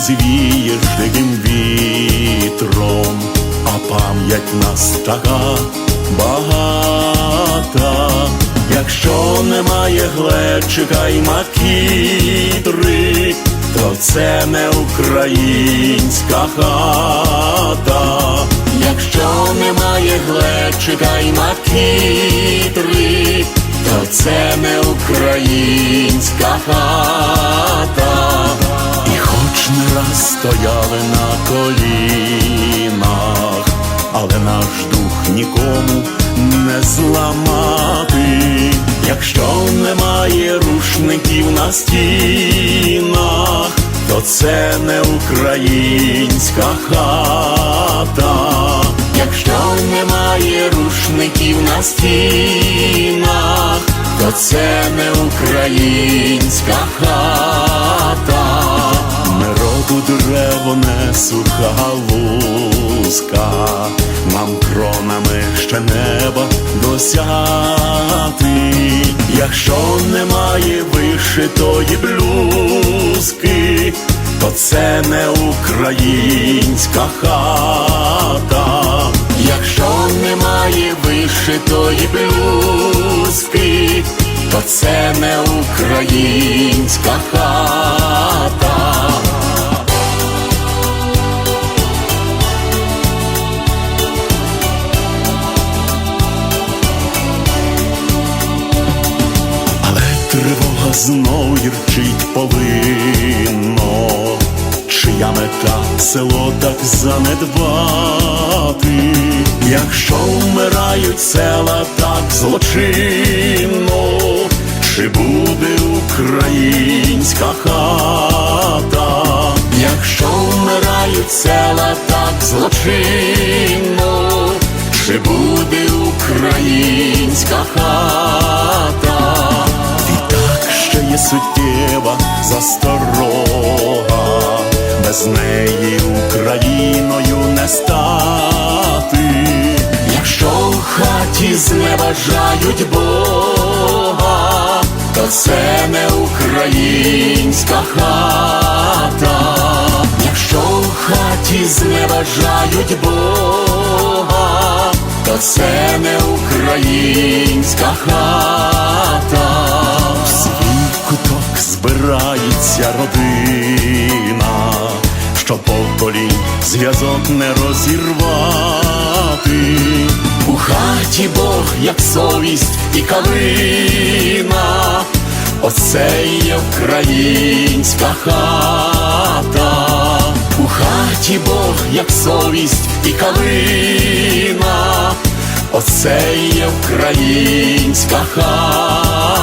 розвієш диким вітром, а пам'ять нас така багата, якщо немає глечика й макітри, то це не українська хата, якщо немає глечика й макітри, то це не українська хата, не раз стояли на колінах, але наш дух нікому не зламати, якщо немає рушників на стінах, то це не українська хата, якщо немає рушників на стінах, то це не українська хата, ми дерево не суха галузка, нам кронами ще неба досягти, якщо немає вишитої блюзки, то це не українська хата, якщо немає вишитої блюзки, то це не українська хата. Знов гірчить повинно, чия мета село так занедбати, якщо вмирають села так злочинно, чи буде українська хата, якщо вмирають села так злочинно, чи буде українська хата? Суттєва без неї Україною не стати. Якщо в хаті зневажають Бога, то це не українська хата. Якщо в хаті зневажають Бога, то це не українська хата. Родина, що поколінь зв'язок не розірвати. У хаті Бог, як совість і калина, оце є українська хата. У хаті Бог, як совість і калина, оце є українська хата.